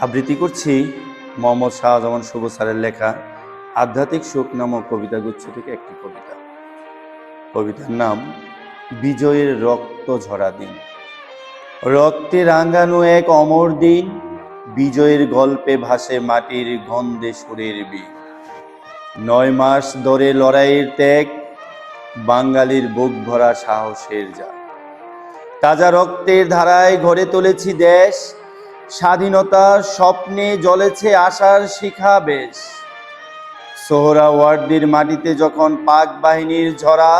আবৃত্তি করছি মোহাম্মদ শাহজামান শুভ স্যারের লেখা আধ্যাত্মিক সুখ নামক কবিতা গুচ্ছ থেকে একটি কবিতা। কবিতার নাম, বিজয়ের রক্ত ঝরা দিন। রক্তে রাঙানো এক অমর দিন, বিজয়ের গল্পে ভাসে মাটির গন্ধে সুরের বি নয় মাস ধরে লড়াইয়ের ত্যাগ, বাঙালির বুক ভরা সাহসের যা তাজা রক্তের ধারায় গড়ে তুলেছি দেশ স্বাধীনতার স্বপ্নে জ্বলেছে আশার শিখা বেশ। সোহরা ওয়ার্ডির মাটিতে যখন পাক বাহিনীর ঝরা,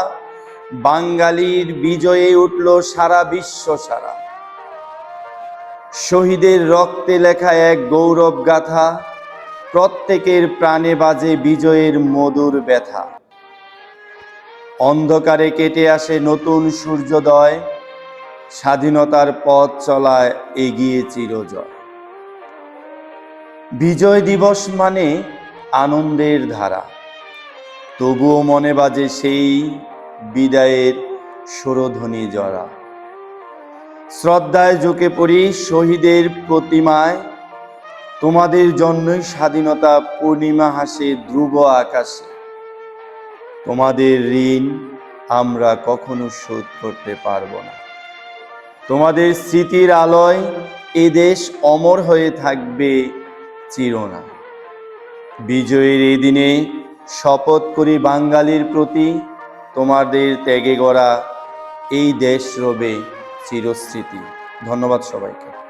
বাঙালির বিজয়ে উঠল সারা বিশ্ব সারা। শহীদের রক্তে লেখা এক গৌরব গাথা, প্রত্যেকের প্রাণে বাজে বিজয়ের মধুর ব্যথা। অন্ধকারে কেটে আসে নতুন সূর্যোদয় স্বাধীনতার পথ চলায় এগিয়ে চিরজয়। বিজয় দিবস মানে আনন্দের ধারা। তবুও মনে বাজে সেই বিদায়ের সুরধ্বনি জরা। শ্রদ্ধায় ঝুঁকে পড়ি শহীদের প্রতিমায়। তোমাদের জন্যই স্বাধীনতা পূর্ণিমা হাসে ধ্রুব আকাশে। তোমাদের ঋণ আমরা কখনো শোধ করতে পারব না। তোমাদের স্মৃতির আলোয় এ দেশ অমর হয়ে থাকবে চিরনা। বিজয়ের এই দিনে শপথ করি বাঙালির প্রতি, তোমাদের ত্যাগে গড়া এই দেশ রবে চিরস্মৃতি। ধন্যবাদ সবাইকে।